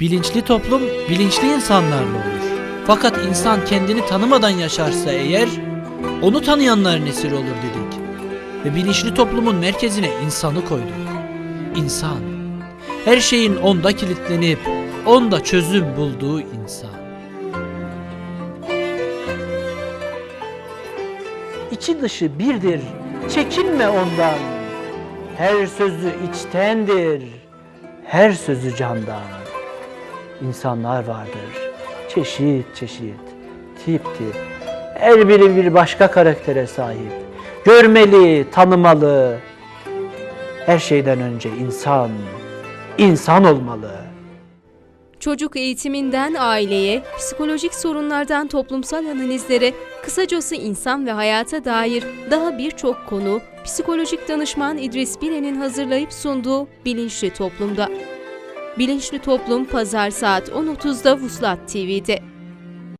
Bilinçli toplum bilinçli insanlarla olur. Fakat insan kendini tanımadan yaşarsa eğer onu tanıyanların esiri olur dedik. Ve bilinçli toplumun merkezine insanı koyduk. İnsan. Her şeyin onda kilitlenip onda çözüm bulduğu insan. İçi dışı birdir. Çekinme ondan. Her sözü içtendir. Her sözü candan. İnsanlar vardır. Çeşit çeşit. Tip tip. Her biri bir başka karaktere sahip. Görmeli, tanımalı. Her şeyden önce insan, insan olmalı. Çocuk eğitiminden aileye, psikolojik sorunlardan toplumsal analizlere, kısacası insan ve hayata dair daha birçok konu psikolojik danışman İdris Bilen'in hazırlayıp sunduğu Bilinçli Toplum'da. Bilinçli Toplum Pazar saat 10.30'da Vuslat TV'de.